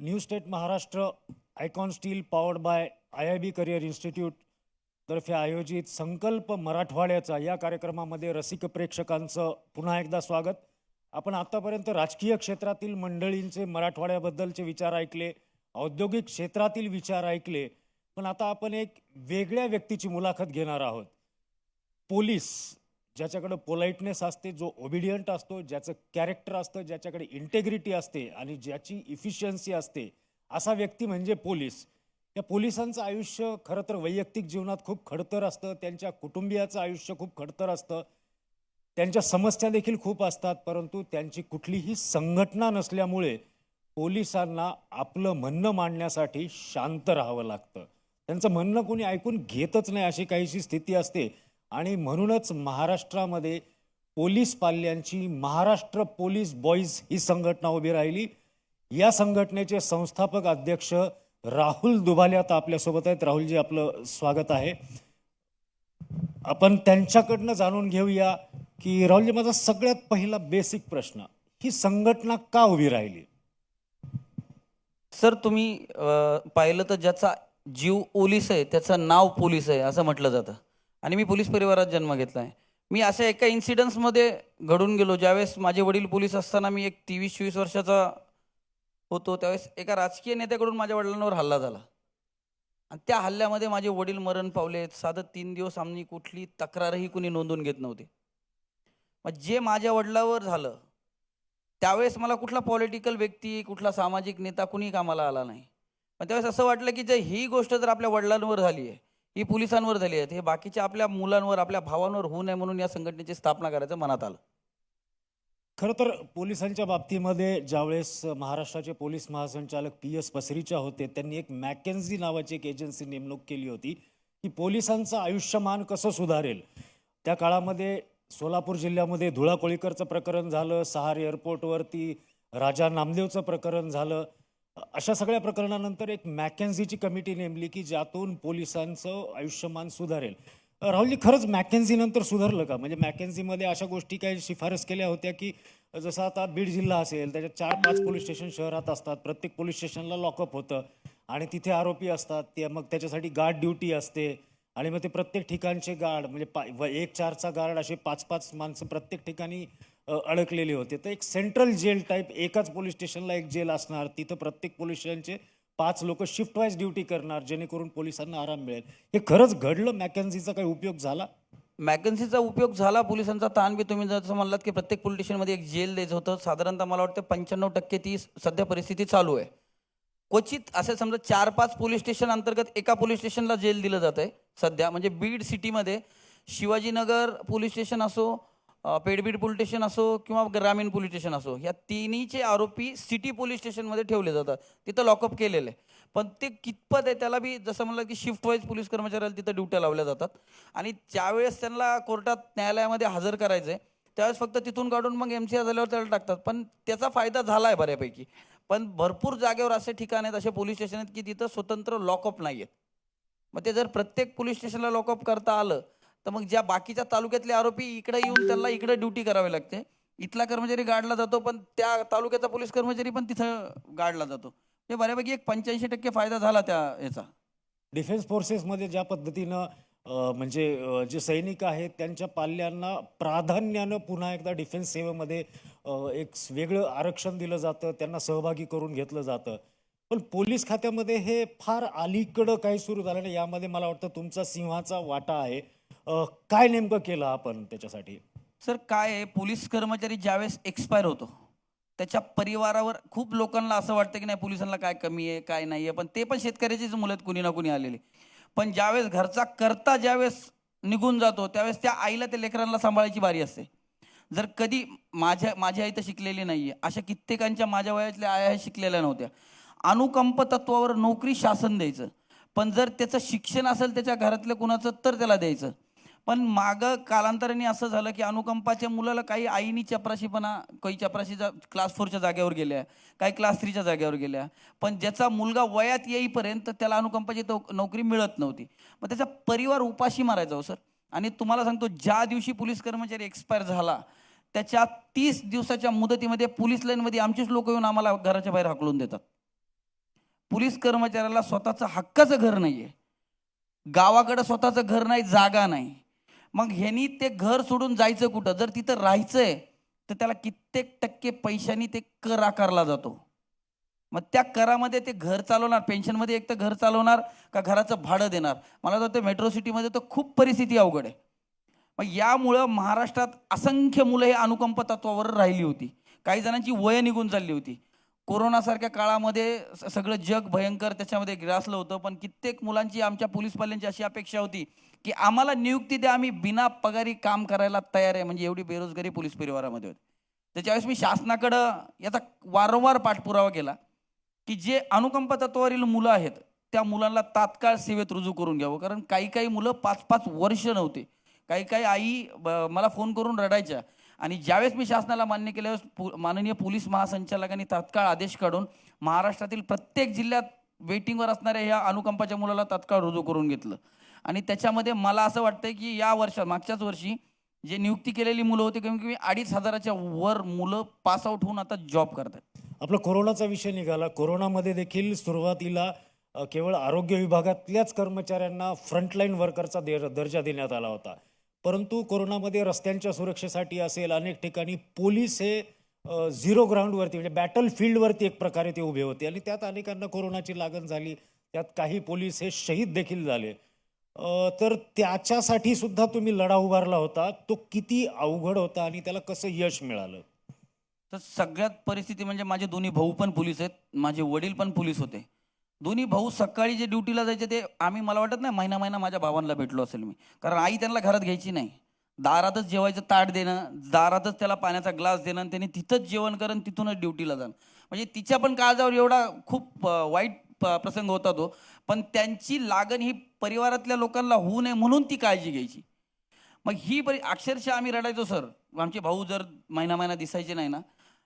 New state Maharashtra icon steel powered by I I B career institute तर्फे आयोजित संकल्प मराठवाड्याचा या कार्यक्रमामध्ये रसिक प्रेक्षकांचं पुन्हा एकदा स्वागत. आपण आतापर्यंत राजकीय क्षेत्रातील मंडळींचे मराठवाड्याबद्दलचे विचार ऐकले औद्योगिक क्षेत्रातील विचार ऐकले पण आता आपण एक वेगळ्या व्यक्तीची मुलाखत घेणार आहोत. पोलीस ज्याच्याकडे पोलाइटनेस असते जो ओबिडियंट असतो ज्याचं कॅरेक्टर असतं ज्याच्याकडे इंटेग्रिटी असते आणि ज्याची इफिशियन्सी असते असा व्यक्ती म्हणजे पोलीस. या पोलिसांचं आयुष्य खरं तर वैयक्तिक जीवनात खूप खडतर असतं त्यांच्या कुटुंबियाचं आयुष्य खूप खडतर असतं त्यांच्या समस्या देखील खूप असतात परंतु त्यांची कुठलीही संघटना नसल्यामुळे पोलिसांना आपलं म्हणणं मांडण्यासाठी शांत राहावं लागतं. त्यांचं म्हणणं कोणी ऐकून घेतच नाही अशी काहीशी स्थिती असते. आणि म्हणूनच महाराष्ट्रामध्ये पोलीस पाल्यांची महाराष्ट्र पोलीस बॉईज ही संघटना उभी राहिली. या संघटनेचे संस्थापक अध्यक्ष राहुल दुभाले आता आपल्यासोबत आहेत. राहुलजी आपलं स्वागत आहे. आपण त्यांच्याकडनं जाणून घेऊया की राहुलजी माझा सगळ्यात पहिला बेसिक प्रश्न ही संघटना का उभी राहिली? सर तुम्ही पाहिलं तर ज्याचा जीव ओलीस आहे त्याचं नाव पोलीस आहे असं म्हटलं जातं. आणि मी पोलीस परिवारात जन्म घेतला आहे मी अशा एका इन्सिडन्समध्ये घडून गेलो ज्यावेळेस माझे वडील पोलीस असताना मी एक तेवीस चोवीस वर्षाचा होतो त्यावेळेस एका राजकीय नेत्याकडून माझ्या वडिलांवर हल्ला झाला. आणि त्या हल्ल्यामध्ये माझे वडील मरण पावले साधं तीन दिवस आम्ही कुठली तक्रारही कुणी नोंदवून घेत नव्हते. मग जे माझ्या वडिलावर झालं त्यावेळेस मला कुठला पॉलिटिकल व्यक्ती कुठला सामाजिक नेता कुणी कामाला आला नाही. पण त्यावेळेस असं वाटलं की जर ही गोष्ट जर आपल्या वडिलांवर झाली आहे ही पोलिसांवर झाली आहेत. हे बाकीच्या आपल्या मुलांवर आपल्या भावांवर होऊ नये म्हणून या संघटनेची स्थापना करायचं मनात आलं. खरं तर पोलिसांच्या बाबतीमध्ये ज्यावेळेस महाराष्ट्राचे पोलीस महासंचालक पी एस पसरीच्या होते त्यांनी एक मॅकेन्झी नावाची एक एजन्सी नेमणूक केली होती. की पोलिसांचं आयुष्यमान कसं सुधारेल? त्या काळामध्ये सोलापूर जिल्ह्यामध्ये धुळा कोळीकरचं प्रकरण झालं सहार एअरपोर्टवरती राजा नामदेवचं प्रकरण झालं. अशा सगळ्या प्रकरणानंतर एक मॅकेन्झीची कमिटी नेमली की ज्यातून पोलिसांचं आयुष्यमान सुधारेल. राहुलजी खरंच मॅकेन्झी नंतर सुधारलं का? म्हणजे मॅकेन्झीमध्ये अशा गोष्टी काही शिफारस केल्या होत्या की जसं आता बीड जिल्हा असेल त्याच्यात चार पाच पोलीस स्टेशन शहरात असतात प्रत्येक पोलीस स्टेशनला लॉकअप होतं आणि तिथे आरोपी असतात ते मग त्याच्यासाठी गार्ड ड्युटी असते आणि मग ते प्रत्येक ठिकाणचे गार्ड म्हणजे पा एक चारचा गार्ड असे पाच पाच माणसं प्रत्येक ठिकाणी अडकलेले होते. तर एक सेंट्रल जेल टाईप एकाच पोलीस स्टेशनला एक जेल असणार. तिथं प्रत्येक पोलीस स्टेशनचे पाच लोक शिफ्ट वाईज ड्युटी करणार जेणेकरून पोलिसांना आराम मिळेल. हे खरंच घडलं? मॅकन्सीचा काही उपयोग झाला? मॅकन्सीचा उपयोग झाला. पोलिसांचा ताण बी तुम्ही जसं म्हणलात की प्रत्येक पोलीस स्टेशनमध्ये एक जेल द्यायचं होतं. साधारणतः मला वाटतं पंच्याण्णव टक्के ती सध्या परिस्थिती चालू आहे. क्वचित असे समजा चार पाच पोलीस स्टेशन अंतर्गत एका पोलीस स्टेशनला जेल दिलं जात आहे सध्या. म्हणजे बीड सिटीमध्ये शिवाजीनगर पोलीस स्टेशन असो पेडबीड पोलीस स्टेशन असो किंवा ग्रामीण पोलीस स्टेशन असो या तिन्हीचे आरोपी सिटी पोलीस स्टेशनमध्ये ठेवले जातात. तिथं लॉकअप केलेले. आहे. पण ते कितपत आहे त्याला बी जसं म्हणलं की शिफ्ट वाईज पोलीस कर्मचाऱ्याला तिथं ड्युट्या लावल्या जातात. आणि ज्यावेळेस त्यांना कोर्टात न्यायालयामध्ये हजर करायचं आहे त्यावेळेस फक्त तिथून काढून मग एम सी आर झाल्यावर त्याला टाकतात. पण त्याचा फायदा झाला आहे बऱ्यापैकी. पण भरपूर जागेवर असे ठिकाण आहेत असे पोलीस स्टेशन आहेत की तिथं स्वतंत्र लॉकअप नाही आहेत मग ते जर प्रत्येक पोलीस स्टेशनला लॉकअप करता आलं तर मग ज्या बाकीच्या तालुक्यातले आरोपी इकडे येऊन त्यांना इकडे ड्युटी करावी लागते. इथला कर्मचारी गाडला जातो पण त्या तालुक्याचा पोलीस कर्मचारी पण तिथं गाडला जातो. म्हणजे बऱ्यापैकी एक पंच्याऐंशी टक्के फायदा झाला त्या याचा. डिफेन्स फोर्सेसमध्ये ज्या पद्धतीनं अ, म्हणजे अ, जे सैनिक आहेत त्यांच्या पाल्यांना प्राधान्यानं पुन्हा एकदा डिफेन्स सेवेमध्ये अ, एक स- वेगळं आरक्षण दिलं जातं त्यांना सहभागी करून घेतलं जातं. पण पोलीस खात्यामध्ये हे फार अलीकडं काही सुरू झालं नाही. यामध्ये मला वाटतं तुमचा सिंहाचा वाटा आहे. अ, काय नेमकं केलं आपण त्याच्यासाठी? सर काय आहे पोलीस कर्मचारी ज्यावेळेस एक्सपायर होतो त्याच्या परिवारावर खूप लोकांना असं वाटतं की नाही पोलिसांना काय कमी आहे काय नाही आहे पण ते पण शेतकऱ्याचीच मुलं आहेत कुणी ना कुणी आलेले पण ज्यावेळेस घरचा करता ज्यावेळेस निघून जातो त्यावेळेस त्या आईला त्या लेकरांना सांभाळायची बारी असते. जर कधी माझ्या माझी आई तर शिकलेली नाही आहे अशा कित्येकांच्या माझ्या वयातल्या आया ह्या शिकलेल्या नव्हत्या. अनुकंप तत्वावर नोकरी शासन द्यायचं पण जर त्याचं शिक्षण असेल त्याच्या घरातलं कुणाचं तर त्याला द्यायचं. पण मागं कालांतराने असं झालं की अनुकंपाच्या मुलाला काही आईनी चपराशीपणा काही चपराशीच्या क्लास फोरच्या जागेवर गेल्या काही क्लास थ्रीच्या जागेवर गेल्या. पण ज्याचा मुलगा वयात येईपर्यंत त्याला अनुकंपाची तो नोकरी मिळत नव्हती. मग त्याचा परिवार उपाशी मारायचा हो सर. आणि तुम्हाला सांगतो ज्या दिवशी पोलीस कर्मचारी एक्सपायर झाला त्याच्या तीस दिवसाच्या मुदतीमध्ये पोलीस लाईनमध्ये आमचीच लोक येऊन आम्हाला घराच्या बाहेर हाकलून देतात. पोलीस कर्मचाऱ्याला स्वतःचं हक्काचं घर नाही आहे गावाकडं स्वतःचं घर नाही जागा नाही. मग ह्यांनी ते घर सोडून जायचं कुठं? जर तिथं राहायचंय तर त्याला कित्येक टक्के पैशांनी ते कर आकारला जातो. मग त्या करामध्ये ते घर चालवणार पेन्शनमध्ये एक तर घर चालवणार का घराचं भाडं देणार? मला तर वाटतं मेट्रो सिटीमध्ये तर खूप परिस्थिती अवघड आहे. मग यामुळं महाराष्ट्रात असंख्य मुलं हे अनुकंप तत्वावर राहिली होती. काही जणांची वय निघून चालली होती. कोरोनासारख्या काळामध्ये स- सगळं जग भयंकर त्याच्यामध्ये ग्रासलं होतं पण कित्येक मुलांची आमच्या पोलीस पाल्यांची अशी अपेक्षा होती की आम्हाला नियुक्ती द्या आम्ही बिना पगारी काम करायला तयार आहे. म्हणजे एवढी बेरोजगारी पोलीस परिवारामध्ये होती. त्याच्यावेळेस मी शासनाकडं याचा वारंवार पाठपुरावा केला की जे अनुकंप तत्वावरील मुलं आहेत त्या मुलांना तात्काळ सेवेत रुजू करून घ्यावं. कारण काही काही मुलं पाच पाच वर्ष नव्हते. काही काही आई ब- मला फोन करून रडायच्या. आणि ज्यावेळेस मी शासनाला मान्य केल्यावेळेस पु माननीय पोलीस महासंचालकांनी तात्काळ आदेश काढून महाराष्ट्रातील प्रत्येक जिल्ह्यात वेटिंगवर असणाऱ्या ह्या अनुकंपाच्या मुलाला तात्काळ रुजू करून घेतलं. आणि त्याच्यामध्ये मला असं वाटतं की या वर्षात मागच्याच वर्षी जे नियुक्ती केलेली मुलं होती कमी कमी अडीच हजाराच्या वर मुलं पास आउट होऊन आता जॉब करतात आपला कोरोनाचा विषय निघाला. कोरोनामध्ये देखील सुरुवातीला केवळ आरोग्य विभागातल्याच कर्मचाऱ्यांना फ्रंटलाईन वर्करचा दे दर्जा देण्यात आला होता. परंतु कोरोनामध्ये रस्त्यांच्या सुरक्षेसाठी असेल अनेक ठिकाणी पोलीस हे झिरो ग्राउंडवरती म्हणजे बॅटल फील्डवरती एक प्रकारे ते उभे होते. आणि त्यात अनेकांना कोरोनाची लागण झाली. त्यात काही पोलीस हे शहीद देखील झाले. तर त्याच्यासाठी सुद्धा तुम्ही लढा उभारला होता. तो किती अवघड होता आणि त्याला कसं यश मिळालं? तर सगळ्यात परिस्थिती म्हणजे माझे दोन्ही भाऊ पण पोलीस आहेत. माझे वडील पण पोलीस होते. दोन्ही भाऊ सकाळी जे ड्युटीला जायचे ते आम्ही मला वाटत नाही महिना महिना माझ्या भावांना भेटलो असेल मी. कारण आई त्यांना घरात घ्यायची नाही. दारातच जेवायचं ताट देणं दारातच त्याला पाण्याचा ग्लास देणं आणि त्याने तिथंच जेवण करण तिथूनच ड्युटीला जाणं. म्हणजे तिच्या पण काळजावर एवढा खूप वाईट प- प्रसंग होता तो. पण त्यांची लागण ही परिवारातल्या लोकांना होऊ नये म्हणून ती काळजी घ्यायची. मग ही बरी अक्षरशः आम्ही रडायचो सर. आमचे भाऊ जर महिना महिना दिसायचे नाही ना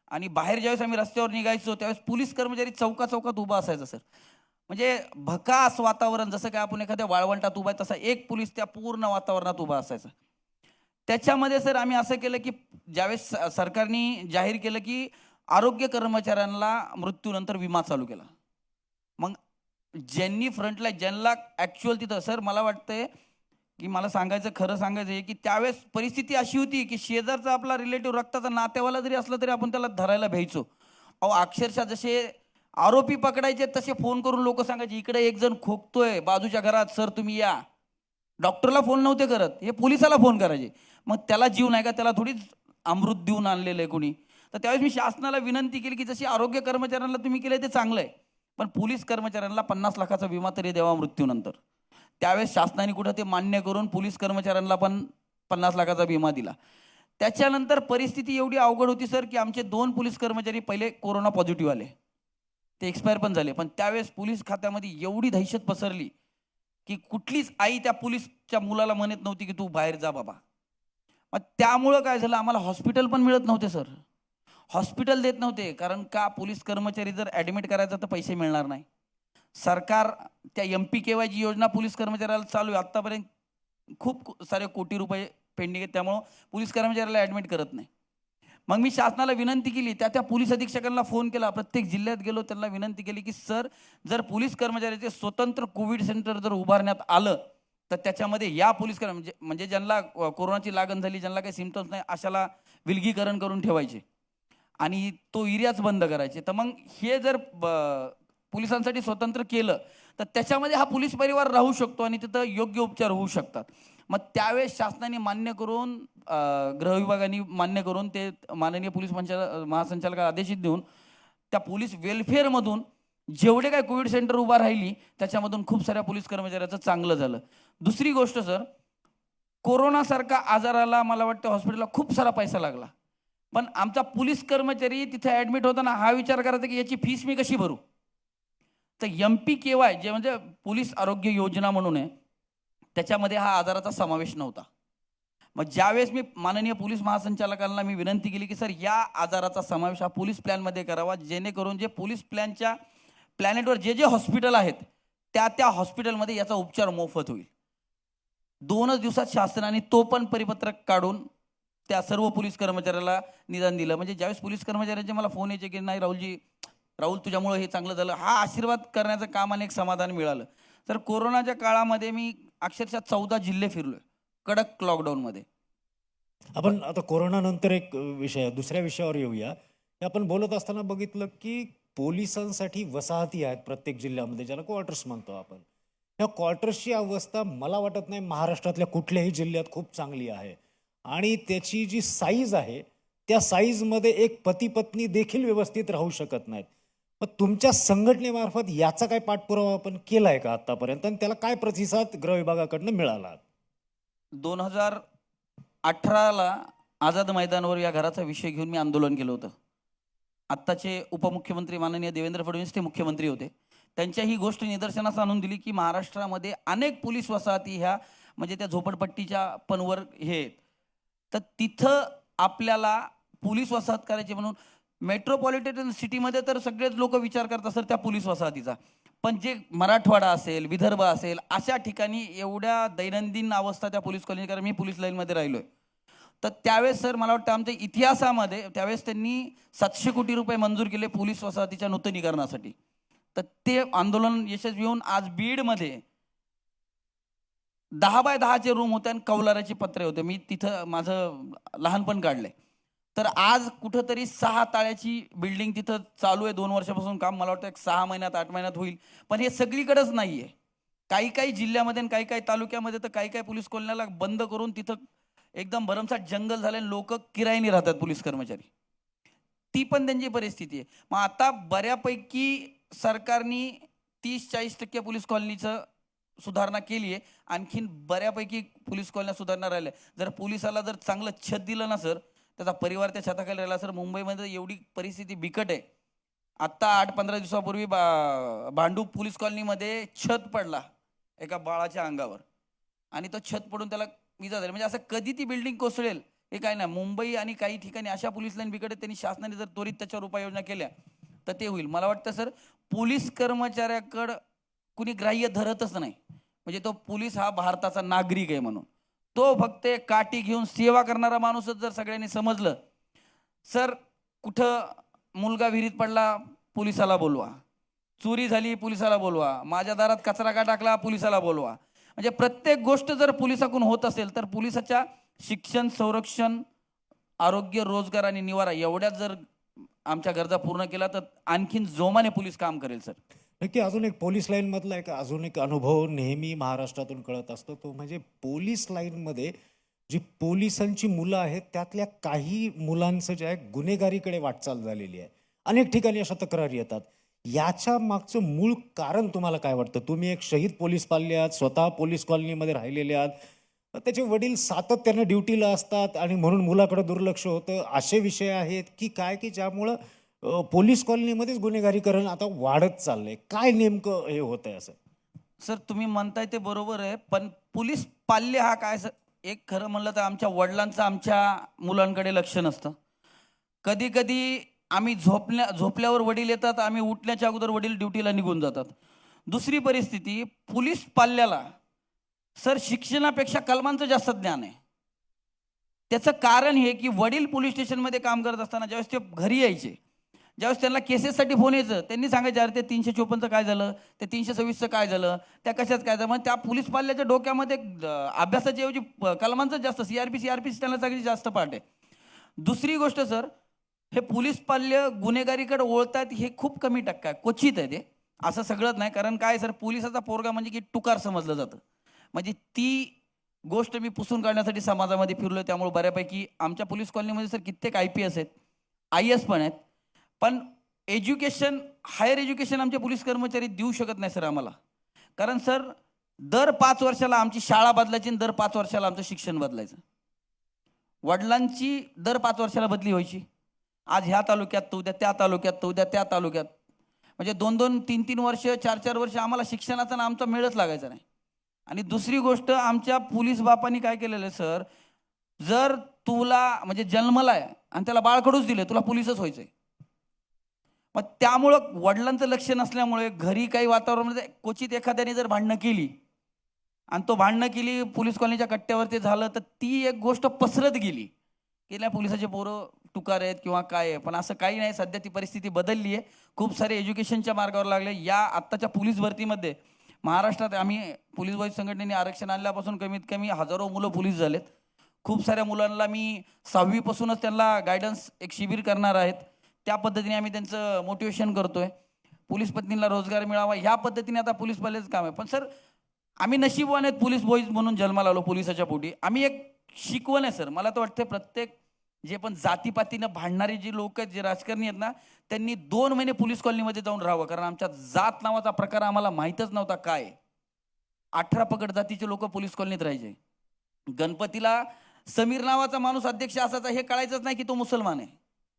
आणि बाहेर ज्यावेळेस आम्ही रस्त्यावर निघायचो त्यावेळेस पोलीस कर्मचारी चौका चौकात उभा असायचा सर. म्हणजे भकास वातावरण जसं काय आपण एखाद्या वाळवंटात उभा आहे तसा एक पोलीस त्या पूर्ण वातावरणात उभा असायचा. त्याच्यामध्ये सर आम्ही असं केलं की ज्यावेळेस स- सरकारने जाहीर केलं की आरोग्य कर्मचाऱ्यांना मृत्यूनंतर विमा चालू केला. मग ज्यांनी फ्रंटला ज्यांना ॲक्च्युअल तिथं सर मला वाटतंय की मला सांगायचं खरं सांगायचं आहे की त्यावेळेस परिस्थिती अशी होती की शेजारचा आपला रिलेटिव्ह रक्ताचा नातेवाला जरी असला तरी आपण त्याला धरायला भ्यायचो. अहो अक्षरशः जसे आरोपी पकडायचे तसे फोन करून लोक सांगायचे इकडे एक जण खोकतोय बाजूच्या घरात सर तुम्ही या. डॉक्टरला फोन नव्हते करत हे पोलिसाला फोन करायचे. मग त्याला जीव नाही का त्याला थोडीच अमृत देऊन आणलेलं आहे कोणी. तर त्यावेळेस मी शासनाला विनंती केली की जशी आरोग्य कर्मचाऱ्यांना तुम्ही केलं ते चांगलं आहे. पण पोलीस कर्मचाऱ्यांना पन्नास लाखाचा विमा तरी द्यावा मृत्यूनंतर. त्यावेळेस शासनाने कुठं ते मान्य करून पोलीस कर्मचाऱ्यांना पण पन्नास लाखाचा विमा दिला. त्याच्यानंतर परिस्थिती एवढी अवघड होती सर की आमचे दोन पोलीस कर्मचारी पहिले कोरोना पॉझिटिव्ह आले. ते एक्सपायर पण झाले. पण त्यावेळेस पोलीस खात्यामध्ये एवढी दहशत पसरली की कुठलीच आई त्या पोलीसच्या मुलाला म्हणत नव्हती की तू बाहेर जा बाबा. मग त्यामुळं काय झालं? आम्हाला हॉस्पिटल पण मिळत नव्हते सर हॉस्पिटल देत नव्हते कारण का पोलीस कर्मचारी जर ॲडमिट करायचा तर पैसे मिळणार नाही. सरकार त्या एम पी के वायची योजना पोलीस कर्मचाऱ्याला चालू आहे. आत्तापर्यंत खूप सारे कोटी रुपये पेंडिंग आहेत त्यामुळं पोलीस कर्मचाऱ्याला ॲडमिट करत नाही. मग मी शासनाला विनंती केली त्या त्या पोलीस अधीक्षकांना फोन केला. प्रत्येक जिल्ह्यात गेलो त्यांना विनंती केली की सर जर पोलीस कर्मचाऱ्याचे स्वतंत्र कोविड सेंटर जर उभारण्यात आलं तर त्याच्यामध्ये या पोलीस म्हणजे म्हणजे ज्यांना कोरोनाची लागण झाली ज्यांना काही सिमटम्स नाही अशाला विलगीकरण करून ठेवायचे. आणि तो एरियाच बंद करायचे. तर मग हे जर ब- पोलिसांसाठी स्वतंत्र केलं तर त्याच्यामध्ये हा पोलीस परिवार राहू शकतो आणि तिथं योग्य उपचार होऊ शकतात. मग त्यावेळेस शासनाने मान्य करून अ, गृह विभागाने मान्य करून ते माननीय पोलीस महासंचालक महासंचालकाला आदेशित देऊन त्या पोलीस वेलफेअरमधून जेवढे काय कोविड सेंटर उभा राहिली त्याच्यामधून खूप साऱ्या पोलीस कर्मचाऱ्याचं चांगलं झालं. दुसरी गोष्ट सर कोरोनासारखा आजाराला मला वाटतं हॉस्पिटलला खूप सारा पैसा लागला. पण आमचा पोलीस कर्मचारी तिथे ॲडमिट होताना हा विचार करायचा की याची फीस मी कशी भरू? तर एम पी के वाय जे म्हणजे पोलीस आरोग्य योजना म्हणून आहे त्याच्यामध्ये हा आजाराचा समावेश नव्हता. मग ज्यावेळेस मी माननीय पोलीस महासंचालकांना मी विनंती केली की सर या आजाराचा समावेश हा पोलीस प्लॅनमध्ये करावा जेणेकरून जे पोलीस प्लॅनच्या प्लॅनेटवर जे जे हॉस्पिटल आहेत त्या त्या हॉस्पिटलमध्ये याचा उपचार मोफत होईल. दोनच दिवसात शासनाने तो पण परिपत्रक काढून त्या सर्व पोलीस कर्मचाऱ्याला निदान दिलं. म्हणजे ज्यावेळेस पोलीस कर्मचाऱ्यांचे मला फोन यायचे की नाही राहुलजी राहुल तुझ्यामुळं हे चांगलं झालं. हा आशीर्वाद करण्याचं काम आणि एक समाधान मिळालं. तर कोरोनाच्या काळामध्ये मी अक्षरशः चौदा जिल्हे फिरलोय कडक लॉकडाऊनमध्ये आपण आता कोरोनानंतर एक विषय दुसऱ्या विषयावर येऊया. हे आपण बोलत असताना बघितलं की पोलिसांसाठी वसाहती आहेत प्रत्येक जिल्ह्यामध्ये ज्याला क्वार्टर्स म्हणतो आपण. ह्या क्वार्टर्सची अवस्था मला वाटत नाही महाराष्ट्रातल्या कुठल्याही जिल्ह्यात खूप चांगली आहे. आणि त्याची जी साईज आहे त्या साईजमध्ये एक पती पत्नी देखील व्यवस्थित राहू शकत नाहीत. मग तुमच्या संघटनेमार्फत याचा काय पाठपुरावा आपण केला आहे का आतापर्यंत? आणि त्याला काय प्रतिसाद गृहविभागाकडनं मिळाला? दोन हजार अठराला आझाद मैदानावर या घराचा विषय घेऊन मी आंदोलन केलं होतं. आत्ताचे उपमुख्यमंत्री माननीय देवेंद्र फडणवीस ते मुख्यमंत्री होते. त्यांच्या ही गोष्ट निदर्शनास आणून दिली की महाराष्ट्रामध्ये अनेक पोलीस वसाहती ह्या म्हणजे त्या झोपडपट्टीच्या पणवर हे तर तिथं आपल्याला पोलीस वसाहत करायची म्हणून मेट्रोपॉलिटन सिटीमध्ये तर सगळेच लोक विचार करत असतात त्या पोलीस वसाहतीचा. पण जे मराठवाडा असेल विदर्भ असेल अशा ठिकाणी एवढ्या दैनंदिन अवस्था त्या पोलीस कॉलनी कारण मी पोलीस लाईनमध्ये राहिलो आहे तर त्यावेळेस सर मला वाटतं आमच्या इतिहासामध्ये त्यावेळेस त्यांनी सातशे कोटी रुपये मंजूर केले पोलीस वसाहतीच्या नूतनीकरणासाठी. तर ते आंदोलन यशस्वी होऊन आज बीडमध्ये दहा बाय दहाचे रूम होते आणि कौलाराचे पत्रे होते. मी तिथं माझं लहानपण काढलंय. तर आज कुठंतरी सहा ताळ्याची बिल्डिंग तिथं चालू आहे. दोन वर्षापासून काम मला वाटतं सहा महिन्यात आठ महिन्यात होईल. पण हे सगळीकडेच नाही आहे काही काही जिल्ह्यामध्ये आणि काही काही तालुक्यामध्ये तर काही काही पोलीस कॉलन्याला बंद करून तिथं एकदम भरमसाठ जंगल झाले लोक किरायनी राहतात पोलीस कर्मचारी. ती पण त्यांची परिस्थिती आहे. मग आता बऱ्यापैकी सरकारने तीस चाळीस टक्के पोलीस कॉलनीचं सुधारणा केली आहे. आणखीन बऱ्यापैकी पोलीस कॉलन्या सुधारणा राहिल्या. जर पोलिसाला जर चांगलं छत दिलं ना सर त्याचा परिवार त्या छताखाली राहिला सर मुंबईमध्ये एवढी परिस्थिती बिकट आहे. आत्ता आठ पंधरा दिवसापूर्वी बा भांडूप पोलीस कॉलनीमध्ये छत पडला एका बाळाच्या अंगावर. आणि तो छत पडून त्याला इजा झाली. म्हणजे असं कधी ती बिल्डिंग कोसळेल हे काय नाही. मुंबई आणि काही ठिकाणी अशा पोलीस लाईन बिकट त्यांनी शासनाने जर त्वरित त्याच्यावर उपाययोजना केल्या तर ते होईल. मला वाटतं सर पोलीस कर्मचाऱ्याकडं कुणी ग्राह्य धरतच नाही. म्हणजे तो पोलीस हा भारताचा नागरिक आहे म्हणून. तो फक्त काठी घेऊन सेवा करणारा माणूसच जर सगळ्यांनी समजलं सर कुठं मुलगा विहिरीत पडला पोलिसाला बोलवा. चोरी झाली पोलिसाला बोलवा. माझ्या दारात कचरा का टाकला पोलिसाला बोलवा. म्हणजे प्रत्येक गोष्ट जर पोलिसाकडून होत असेल तर पोलिसाच्या शिक्षण संरक्षण आरोग्य रोजगार आणि निवारा एवढ्या जर आमच्या गरजा पूर्ण केला तर आणखीन जोमाने पोलीस काम करेल सर. नक्की अजून एक पोलीस लाईन मधला एक अजून एक अनुभव नेहमी महाराष्ट्रातून कळत असतो. तो म्हणजे पोलीस लाईनमध्ये जी पोलिसांची मुलं आहेत त्यातल्या काही मुलांचं जे आहे गुन्हेगारीकडे वाटचाल झालेली आहे. अनेक ठिकाणी अशा तक्रारी येतात. याच्या मागचं मूळ कारण तुम्हाला काय वाटतं? तुम्ही एक शहीद पोलीस पाल्ले आहात स्वतः पोलीस कॉलनीमध्ये राहिलेले आहात. त्याचे वडील सातत्याने ड्युटीला असतात आणि म्हणून मुलाकडे दुर्लक्ष होतं. असे विषय आहेत की काय की ज्यामुळं पोलीस कॉलनीमध्येच गुन्हेगारीकरण आता वाढत चाललंय. काय नेमकं हे होत आहे असं? सर तुम्ही म्हणताय ते बरोबर आहे पण पोलीस पाल्य हा काय सर एक खरं म्हणलं तर आमच्या वडिलांचं आमच्या मुलांकडे लक्ष नसतं. कधी कधी आम्ही झोपल्या झोपल्यावर वडील येतात आम्ही उठण्याच्या अगोदर वडील ड्युटीला निघून जातात. दुसरी परिस्थिती पोलीस पाल्याला सर शिक्षणापेक्षा कलमांचं जास्त ज्ञान आहे. त्याचं कारण हे की वडील पोलीस स्टेशनमध्ये काम करत असताना ज्यावेळेस ते घरी यायचे ज्यावेळेस त्यांना केसेससाठी फोन यायचं त्यांनी सांगायचं अरे ते तीनशे चोपन्नचं काय झालं? ते तीनशे सव्वीसचं काय झालं? त्या कशात काय झालं? मग त्या पोलीस पाल्याच्या डोक्यामध्ये अभ्यासाच्या ऐवजी कलमांचं जास्त C R P C R P त्यांना सगळी जास्त पार्ट आहे. दुसरी गोष्ट सर हे पोलीस पाल्य गुन्हेगारीकडे ओळतात हे खूप कमी टक्का आहे. क्वचित आहे ते. असं सगळंच नाही कारण काय सर पोलिसाचा पोरगा म्हणजे की टुकार समजलं जातं. म्हणजे ती गोष्ट मी पुसून काढण्यासाठी समाजामध्ये फिरलो त्यामुळे बऱ्यापैकी आमच्या पोलीस कॉलनीमध्ये सर कित्येक आय पी एस आहेत आय एस पण आहेत. पण एज्युकेशन हायर एज्युकेशन आमचे पोलीस कर्मचारी देऊ शकत नाही सर आम्हाला. कारण सर दर पाच वर्षाला आमची शाळा बदलायची आणि दर पाच वर्षाला आमचं शिक्षण बदलायचं. वडिलांची दर पाच वर्षाला बदली व्हायची. आज ह्या तालुक्यात तो उद्या त्या तालुक्यात तो उद्या त्या तालुक्यात. म्हणजे दोन दोन तीन तीन वर्ष चार चार वर्ष आम्हाला शिक्षणाचा ना आमचा मेळच लागायचा नाही. आणि दुसरी गोष्ट आमच्या पोलीस बापांनी काय केलेलं आहे सर? जर तुला म्हणजे जन्मला आहे आणि त्याला बाळकडूच दिले तुला पोलीसच आहे मग त्यामुळं वडिलांचं लक्ष नसल्यामुळे घरी काही वातावरणामध्ये म्हणजे क्वचित एखाद्याने जर भांडणं केली आणि तो भांडणं केली पोलीस कॉलनीच्या कट्ट्यावरती झालं तर ती एक गोष्ट पसरत गेली. गेल्या पोलिसाचे पोरं? टुकार आहेत किंवा काय आहे. पण असं काही नाही सध्या ती परिस्थिती बदलली आहे. खूप सारे एज्युकेशनच्या मार्गावर लागले. या आत्ताच्या पोलीस भरतीमध्ये महाराष्ट्रात आम्ही पोलीस बाई संघटनेने आरक्षण आणल्यापासून कमीत कमी हजारो मुलं पोलीस झालेत. खूप साऱ्या मुलांना मी सहावीपासूनच त्यांना गायडन्स एक शिबिर करणार आहेत. त्या पद्धतीने आम्ही त्यांचं मोटिवेशन करतोय. पोलीस पत्नीला रोजगार मिळावा ह्या पद्धतीने आता पोलीस पाल्याचं काम आहे. पण सर आम्ही नशीबवान आहेत पोलीस बॉईज म्हणून जन्माला आलो पोलिसाच्या पोटी. आम्ही एक शिकवण आहे सर. मला तर वाटतं प्रत्येक जे पण जातीपातीनं भांडणारे जे लोक आहेत जे राजकारणी आहेत ना त्यांनी दोन महिने पोलीस कॉलनीमध्ये जाऊन राहावं. कारण आमच्या जात नावाचा प्रकार आम्हाला माहीतच नव्हता काय. अठरा पकड जातीचे लोक पोलीस कॉलनीत राहायचे. गणपतीला समीर नावाचा माणूस अध्यक्ष असायचा हे कळायचंच नाही की तो मुसलमान आहे.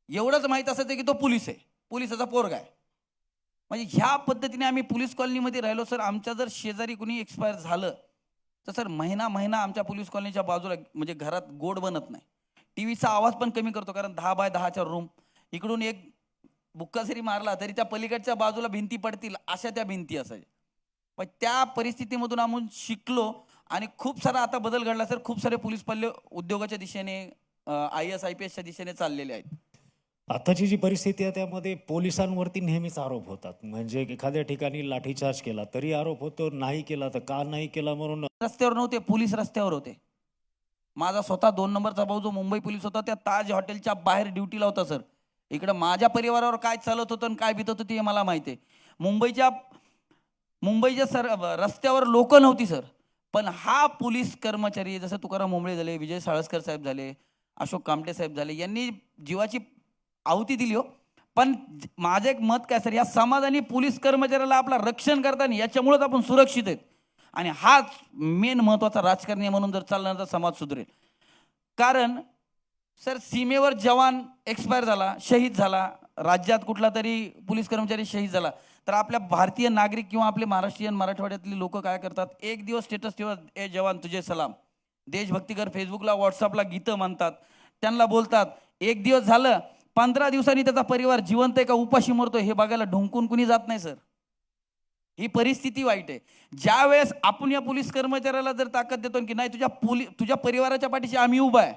एवढंच माहीत असायचं की तो पोलीस आहे. पोलिसाचा पोरगा आहे. म्हणजे ह्या पद्धतीने आम्ही पोलीस कॉलनीमध्ये राहिलो. सर आमच्या जर शेजारी कुणी एक्सपायर झालं तर सर महिना महिना आमच्या पोलीस कॉलनीच्या बाजूला म्हणजे घरात गोड बनत नाही. टी व्हीचा आवाज पण कमी करतो कारण दहा बाय दहाच्या रूम इकडून एक बुक्का जरी मारला तरी त्या पलीकडच्या बाजूला भिंती पडतील अशा त्या भिंती असायच्या. पण त्या परिस्थितीमधून आम्ही शिकलो आणि खूप सारा आता बदल घडला सर. खूप सारे पोलीस पल्ले उद्योगाच्या दिशेने आय एस आय पी एसच्या दिशेने चाललेले आहेत. आताची जी परिस्थिती आहे त्यामध्ये पोलिसांवरती नेहमीच आरोप होतात. म्हणजे एखाद्या ठिकाणी लाठीचार्ज केला तरी आरोप होतो नाही केला तर का नाही केला म्हणून? रस्त्यावर नव्हते पोलीस रस्त्यावर होते. माझा स्वतः दोन नंबरचा भाऊ जो मुंबई पोलीस होता त्या ताज हॉटेलच्या बाहेर ड्युटीला होता सर. इकडं माझ्या परिवारावर काय चालत होतं आणि काय बितत होतं ते मला माहिती आहे. मुंबईच्या मुंबईच्या सर रस्त्यावर लोक नव्हती सर. पण हा पोलीस कर्मचारी जसं तुकाराम मुंबळे झाले विजय साळसकर साहेब झाले अशोक कामटे साहेब झाले यांनी जीवाची आहुती दिली हो. पण माझं एक मत काय सर या समाजाने पोलीस कर्मचाऱ्याला आपला रक्षण करताना याच्यामुळेच आपण सुरक्षित आहेत. आणि हाच मेन महत्त्वाचा राजकारणी म्हणून जर चालणार तर समाज सुधरेल. कारण सर सीमेवर जवान एक्सपायर झाला शहीद झाला राज्यात कुठला तरी पोलीस कर्मचारी शहीद झाला तर आपल्या भारतीय नागरिक किंवा आपले महाराष्ट्रीयन मराठवाड्यातली लोक काय करतात? एक दिवस स्टेटस ठेवत ए जवान तुझे सलाम. देशभक्तीकर फेसबुकला व्हॉट्सअपला गीतं म्हणतात. त्यांना बोलतात एक दिवस झालं पंधरा दिवसांनी त्याचा परिवार जिवंत आहे का? उपाशी मरतो हे बघायला ढुंकून कुणी जात नाही सर. ही परिस्थिती वाईट आहे. ज्या वेळेस आपण या पोलीस कर्मचाऱ्याला जर ताकद देतो की नाही तुझ्या पोली तुझ्या परिवाराच्या पाठीशी आम्ही उभा आहे.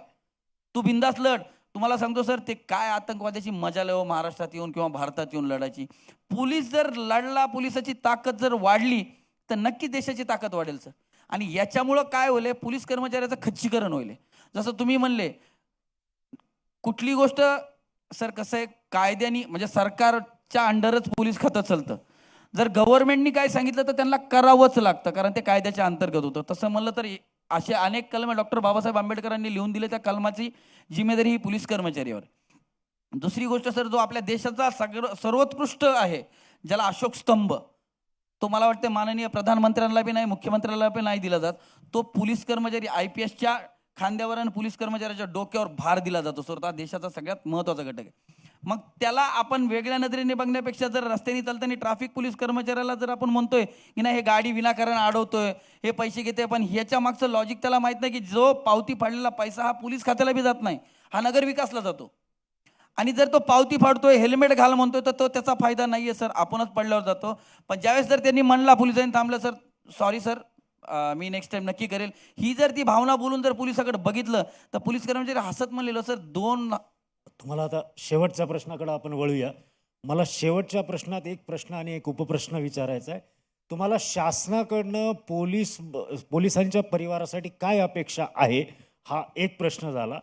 तू बिंदास लढ. तुम्हाला सांगतो सर ते काय आतंकवाद्याची मजा लव महाराष्ट्रात येऊन किंवा भारतात येऊन लढायची. पोलीस जर लढला पोलिसाची ताकद जर वाढली तर नक्की देशाची ताकद वाढेल सर. आणि याच्यामुळं काय होईल पोलीस कर्मचाऱ्याचं खच्चीकरण होईल जसं तुम्ही म्हणले कुठली गोष्ट सर कसं आहे कायद्यानी म्हणजे सरकारच्या अंडरच पोलीस खातं चालतं. जर गव्हर्नमेंटनी काय सांगितलं तर त्यांना करावंच लागतं कारण ते कायद्याच्या अंतर्गत होतं. तसं म्हणलं तर असे अनेक कलमे डॉक्टर बाबासाहेब आंबेडकरांनी लिहून दिले त्या कलमाची जिम्मेदारी ही पोलीस कर्मचारीवर दुसरी गोष्ट सर जो आपल्या देशाचा सगळं सर्वोत्कृष्ट आहे ज्याला अशोक स्तंभ तो मला वाटतं माननीय प्रधानमंत्र्यांना बी नाही मुख्यमंत्र्यांना बी नाही दिला जात. तो पोलीस कर्मचारी आय पी एसच्या खांद्यावर आणि पोलीस कर्मचाऱ्याच्या डोक्यावर भार दिला जातो. सर हा देशाचा सगळ्यात महत्त्वाचा घटक आहे. मग त्याला आपण वेगळ्या नजरेने बघण्यापेक्षा जर रस्त्याने चालताना ट्रॅफिक पोलीस कर्मचाऱ्याला जर आपण म्हणतोय की नाही हे गाडी विनाकारण अडवतोय हे पैसे घेते पण ह्याच्या मागचं लॉजिक त्याला माहीत नाही की जो पावती फाडलेला पैसा हा पोलीस खात्याला बी जात नाही हा नगर विकासला जातो. आणि जर तो पावती फाडतोय हेल्मेट घाल म्हणतोय तर तो त्याचा फायदा नाही आहे सर. आपणच पडल्यावर जातो. पण ज्यावेळेस जर त्यांनी म्हणला पोलिसांनी थांबलं सर सॉरी सर मी नेक्स्ट टाइम नक्की करेल. ही जर ती भावना बोलून जर पोलिसाकडे बघितलं तर पोलीस कर्मचारी हसत म्हणलेलो सर दोन तुम्हाला आता शेवटच्या प्रश्नाकडे आपण वळूया. मला शेवटच्या प्रश्नात एक प्रश्न आणि एक उपप्रश्न विचारायचा आहे. तुम्हाला शासनाकडनं पोलीस पोलिसांच्या परिवारासाठी काय अपेक्षा आहे? हा एक प्रश्न झाला.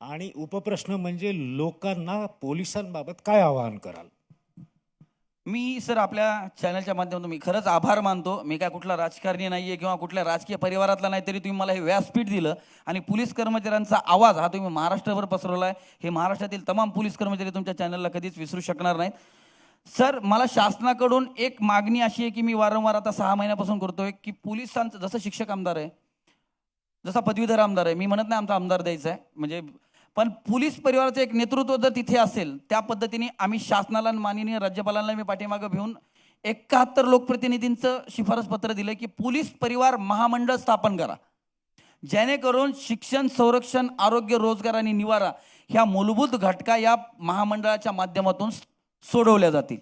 आणि उपप्रश्न म्हणजे लोकांना पोलिसांबाबत काय आवाहन कराल? मी सर आपल्या चॅनलच्या माध्यमातून मी खरंच आभार मानतो. मी काय कुठला राजकारणी नाही आहे किंवा कुठल्या राजकीय परिवारातला नाही तरी तुम्ही मला हे व्यासपीठ दिलं आणि पोलीस कर्मचाऱ्यांचा आवाज हा तुम्ही महाराष्ट्रभर पसरवला आहे हे महाराष्ट्रातील तमाम पोलीस कर्मचारी तुमच्या चॅनलला कधीच विसरू शकणार नाहीत. सर मला शासनाकडून एक मागणी अशी आहे की मी वारंवार आता सहा महिन्यापासून करतोय की पोलिसांचं जसं शिक्षक आमदार आहे जसा पदवीधर आमदार आहे मी म्हणत नाही आमचा आमदार द्यायचा आहे. म्हणजे पण पोलीस परिवाराचं एक नेतृत्व जर तिथे असेल त्या पद्धतीने आम्ही शासनाला माननीय राज्यपालांना मी पाठीमागं घेऊन एकाहत्तर लोकप्रतिनिधींचं शिफारस पत्र दिलं की पोलीस परिवार महामंडळ स्थापन करा. जेणेकरून शिक्षण संरक्षण आरोग्य रोजगार आणि निवारा ह्या मूलभूत घटका या महामंडळाच्या माध्यमातून सोडवल्या जातील.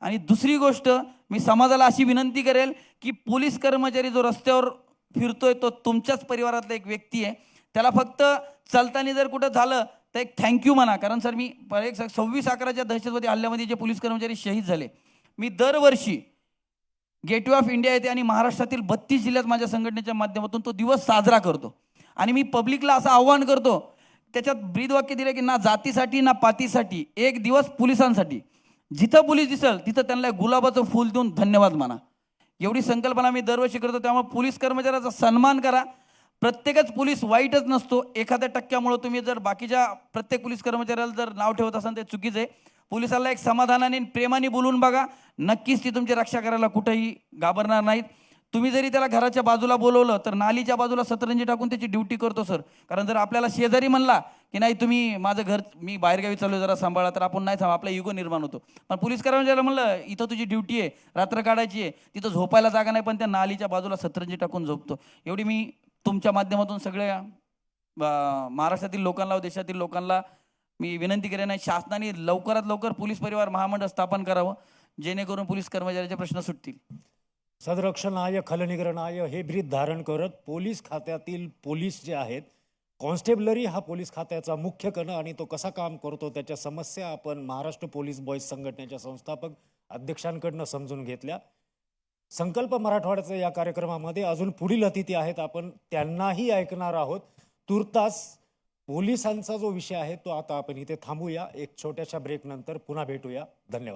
आणि दुसरी गोष्ट मी समाजाला अशी विनंती करेल की पोलीस कर्मचारी जो रस्त्यावर फिरतोय तो तुमच्याच परिवारातला एक व्यक्ती आहे. त्याला फक्त चालताना जर कुठं झालं तर एक थँक्यू म्हणा. कारण सर मी एक सव्वीस अकराच्या दहशतवादी हल्ल्यामध्ये जे पोलीस कर्मचारी शहीद झाले मी दरवर्षी गेटवे ऑफ इंडिया येते आणि महाराष्ट्रातील बत्तीस जिल्ह्यात माझ्या संघटनेच्या माध्यमातून तो दिवस साजरा करतो. आणि मी पब्लिकला असं आव्हान करतो त्याच्यात ब्रीदवाक्य दिलं की ना जातीसाठी ना पातीसाठी एक दिवस पोलिसांसाठी. जिथं पोलीस दिसल तिथं त्यांना गुलाबाचं फूल देऊन धन्यवाद म्हणा. एवढी संकल्पना मी दरवर्षी करतो त्यामुळे पोलीस कर्मचाऱ्याचा सन्मान करा. प्रत्येकच पोलीस वाईटच नसतो. एखाद्या टक्क्यामुळं तुम्ही जर बाकीच्या प्रत्येक पोलीस कर्मचाऱ्याला जर नाव ठेवत असाल ते चुकीचं आहे. पोलिसाला एक समाधानाने आणि प्रेमाने बोलून बघा. नक्कीच ती तुमची रक्षा करायला कुठंही घाबरणार नाहीत. तुम्ही जरी त्याला घराच्या बाजूला बोलवलं तर नालीच्या बाजूला सतरंजी टाकून त्याची ड्युटी करतो सर. कारण जर आपल्याला शेजारी म्हणला की नाही तुम्ही माझं घर मी बाहेरगावी चालू जरा सांभाळा तर आपण नाही थांब आपला युग निर्माण होतो. पण पोलीस कर्मचाऱ्याला म्हणलं इथं तुझी ड्युटी आहे रात्र काढायची आहे तिथं झोपायला जागा नाही पण त्या नालीच्या बाजूला सतरंजी टाकून झोपतो. एवढी मी तुमच्या माध्यमातून सगळ्या महाराष्ट्रातील लोकांना व देशातील लोकांना मी विनंती करेन आहे शासनाने लवकरात लवकर पोलीस परिवार महामंडळ स्थापन करावं जेणेकरून पोलीस कर्मचाऱ्याचे प्रश्न सुटतील. सदरक्षणाय खलनिग्रहणाय हे ब्रीद धारण करत पोलीस खात्यातील पोलीस जे आहेत कॉन्स्टेबलरी हा पोलीस खात्याचा मुख्य कण आणि तो कसा काम करतो त्याच्या समस्या आपण महाराष्ट्र पोलीस बॉईज संघटनेच्या संस्थापक अध्यक्षांकडनं समजून घेतल्या. संकल्प मराठवाड्याचं या कार्यक्रमामध्ये अजून पुढील अतिथी आहेत. आपण त्यांनाही ऐकणार आहोत. तुर्तास पोलिसांचा जो विषय आहे तो आता आपण इथे थांबूया. एक छोट्याशा ब्रेक नंतर पुन्हा भेटूया. धन्यवाद.